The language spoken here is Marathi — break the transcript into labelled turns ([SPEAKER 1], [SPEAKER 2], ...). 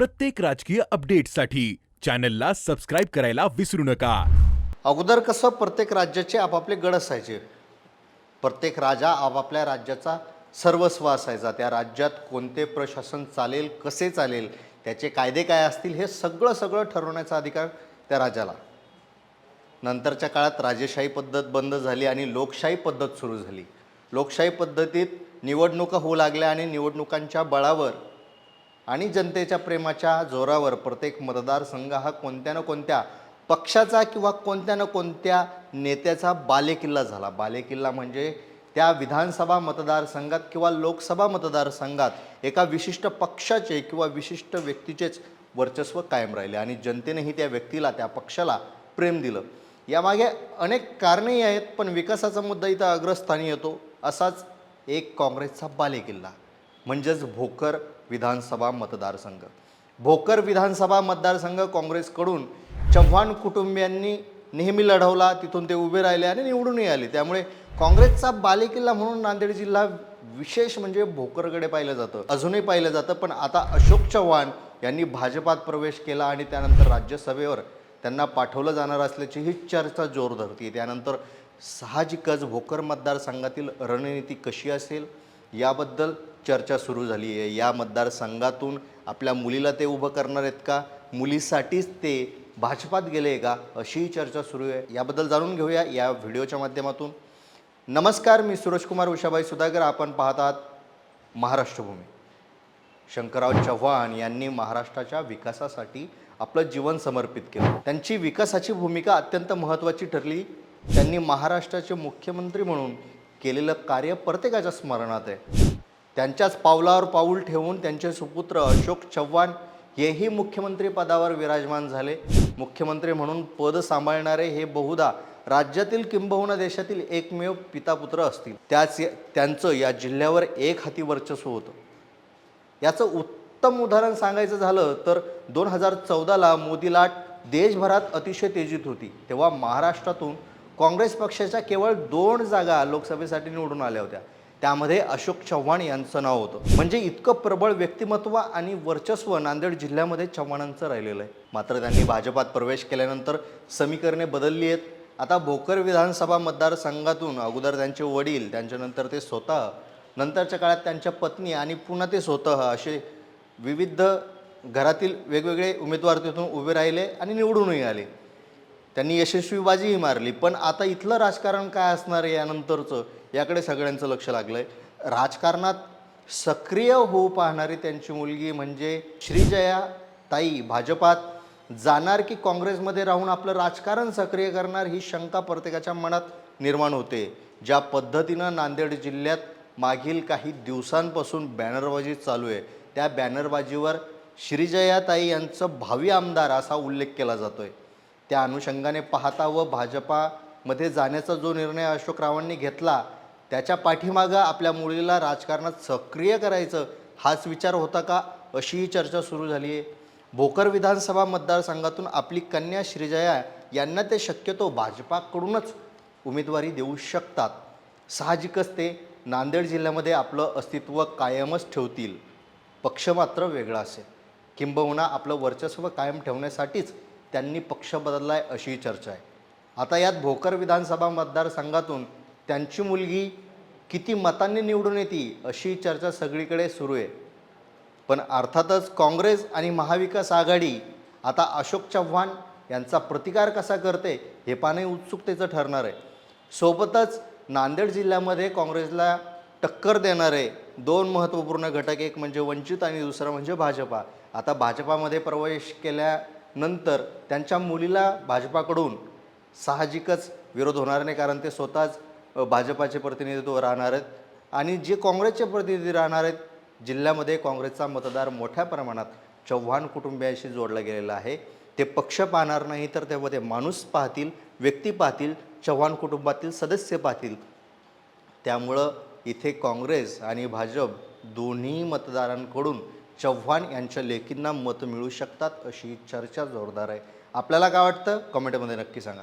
[SPEAKER 1] प्रत्येक राजकीय अपडेटसाठी चॅनलला सबस्क्राईब करायला विसरू नका.
[SPEAKER 2] अगोदर कसं प्रत्येक राज्याचे आपापले गड असायचे. प्रत्येक राजा आपापल्या राज्याचा सर्वस्व असायचा. त्या राज्यात कोणते प्रशासन चालेल कसे चालेल त्याचे कायदे काय असतील हे सगळं सगळं ठरवण्याचा अधिकार त्या राजाला. नंतरच्या काळात राजेशाही पद्धत बंद झाली आणि लोकशाही पद्धत सुरू झाली. लोकशाही पद्धतीत निवडणुका होऊ लागल्या आणि निवडणुकांच्या बळावर आणि जनतेच्या प्रेमाच्या जोरावर प्रत्येक मतदारसंघ हा कोणत्या ना कोणत्या पक्षाचा किंवा कोणत्या ना कोणत्या नेत्याचा बालेकिल्ला झाला. बालेकिल्ला म्हणजे त्या विधानसभा मतदारसंघात किंवा लोकसभा मतदारसंघात एका विशिष्ट पक्षाचे किंवा विशिष्ट व्यक्तीचेच वर्चस्व कायम राहिले आणि जनतेनेही त्या व्यक्तीला त्या पक्षाला प्रेम दिलं. यामागे अनेक कारणेही आहेत पण विकासाचा मुद्दा इथं अग्रस्थानी येतो. असाच एक काँग्रेसचा बालेकिल्ला. म्हणजेच भोकर विधानसभा मतदारसंघ. भोकर विधानसभा मतदारसंघ काँग्रेसकडून चव्हाण कुटुंबियांनी नेहमी लढवला तिथून ते उभे राहिले आणि निवडूनही आले. त्यामुळे काँग्रेसचा बालेकिल्ला म्हणून नांदेड जिल्हा विशेष म्हणजे भोकरकडे पाहिलं जातं. अजूनही पाहिलं जातं पण आता अशोक चव्हाण यांनी भाजपात प्रवेश केला आणि त्यानंतर राज्यसभेवर त्यांना पाठवलं जाणार असल्याची ही चर्चा जोर धरते त्यानंतर साहजिकच भोकर मतदारसंघातील रणनीती कशी असेल याबद्दल चर्चा सुरू झाली आहे. या मतदारसंघातून आपल्या मुलीला ते उभं करणार आहेत का? मुलीसाठीच ते भाजपात गेले का? अशीही चर्चा सुरू आहे. याबद्दल जाणून घेऊया या व्हिडिओच्या माध्यमातून. नमस्कार मी सुरजकुमार उषाबाई सुधाकर. आपण पाहत आहात महाराष्ट्रभूमी. शंकरराव चव्हाण यांनी महाराष्ट्राच्या विकासासाठी आपलं जीवन समर्पित केलं. त्यांची विकासाची भूमिका अत्यंत महत्त्वाची ठरली. त्यांनी महाराष्ट्राचे मुख्यमंत्री म्हणून केलेलं कार्य प्रत्येकाच्या स्मरणात आहे. त्यांच्याच पावलावर पाऊल ठेवून त्यांचे सुपुत्र अशोक चव्हाण हेही मुख्यमंत्री पदावर विराजमान झाले. मुख्यमंत्री म्हणून पद सांभाळणारे हे बहुधा राज्यातील किंबहुना देशातील एकमेव पितापुत्र असतील. त्याच त्यांचं या जिल्ह्यावर एक हाती वर्चस्व होतं. याचं उत्तम उदाहरण सांगायचं झालं तर दोन हजार चौदाला मोदी लाट देशभरात अतिशय तेजीत होती. तेव्हा महाराष्ट्रातून काँग्रेस पक्षाच्या केवळ दोन जागा लोकसभेसाठी निवडून आल्या होत्या. त्यामध्ये अशोक चव्हाण यांचं नाव होतं. म्हणजे इतकं प्रबळ व्यक्तिमत्व आणि वर्चस्व नांदेड जिल्ह्यामध्ये चव्हाणांचं राहिलेलं आहे. मात्र त्यांनी भाजपात प्रवेश केल्यानंतर समीकरणे बदलली आहेत. आता भोकर विधानसभा मतदारसंघातून अगोदर त्यांचे वडील त्यांच्यानंतर ते स्वतः नंतरच्या काळात त्यांच्या पत्नी आणि पुन्हा ते स्वतः असे विविध घरातील वेगवेगळे उमेदवार तिथून उभे राहिले आणि निवडूनही आले. त्यांनी यशस्वी बाजीही मारली. पण आता इथलं राजकारण काय असणार आहे यानंतरचं? याकडे सगळ्यांचं लक्ष लागलं आहे राजकारणात सक्रिय होऊ पाहणारी त्यांची मुलगी म्हणजे श्रीजया ताई. भाजपात जाणार की काँग्रेसमध्ये राहून आपलं राजकारण सक्रिय करणार ही शंका प्रत्येकाच्या मनात निर्माण होते. ज्या पद्धतीनं नांदेड जिल्ह्यात मागील काही दिवसांपासून बॅनरबाजी चालू आहे त्या बॅनरबाजीवर श्रीजयाताई यांचं भावी आमदार असा उल्लेख केला जातो आहे त्या अनुषंगाने पाहता व भाजपामध्ये जाण्याचा जो निर्णय अशोक रावांनी घेतला त्याच्या पाठीमागं आपल्या मुलीला राजकारणात सक्रिय करायचं हाच विचार होता का? अशीही चर्चा सुरू झाली आहे भोकर विधानसभा मतदारसंघातून आपली कन्या श्रीजया यांना ते शक्यतो भाजपाकडूनच उमेदवारी देऊ शकतात. साहजिकच ते नांदेड जिल्ह्यामध्ये आपलं अस्तित्व कायमच ठेवतील. पक्ष मात्र वेगळा असेल. किंबहुना आपलं वर्चस्व कायम ठेवण्यासाठीच त्यांनी पक्ष बदललाय अशी चर्चा आहे. आता यात भोकर विधानसभा मतदारसंघातून त्यांची मुलगी किती मतांनी निवडून येते अशी चर्चा सगळीकडे सुरू आहे. पण अर्थातच काँग्रेस आणि महाविकास आघाडी आता अशोक चव्हाण यांचा प्रतिकार कसा करते हे पाहणे उत्सुकतेचं ठरणार आहे. सोबतच नांदेड जिल्ह्यामध्ये काँग्रेसला टक्कर देणारे दोन महत्त्वपूर्ण घटक एक म्हणजे वंचित आणि दुसरं म्हणजे भाजपा. आता भाजपामध्ये प्रवेश केल्या नंतर त्यांच्या मुलीला भाजपाकडून साहजिकच विरोध होणार नाही कारण ते स्वतःच भाजपाचे प्रतिनिधित्व राहणार आहेत. आणि जे काँग्रेसचे प्रतिनिधी राहणार आहेत जिल्ह्यामध्ये काँग्रेसचा मतदार मोठ्या प्रमाणात चव्हाण कुटुंबियांशी जोडला गेलेला आहे. ते पक्ष पाहणार नाही तर त्यामध्ये माणूस पाहतील व्यक्ती पाहतील चव्हाण कुटुंबातील सदस्य पाहतील. त्यामुळं इथे काँग्रेस आणि भाजप दोन्ही मतदारांकडून चव्हाण यांच्या लेखींना मतं मिळू शकतात अशी चर्चा जोरदार आहे. आपल्याला काय वाटतं? कमेंटमध्ये नक्की सांगा.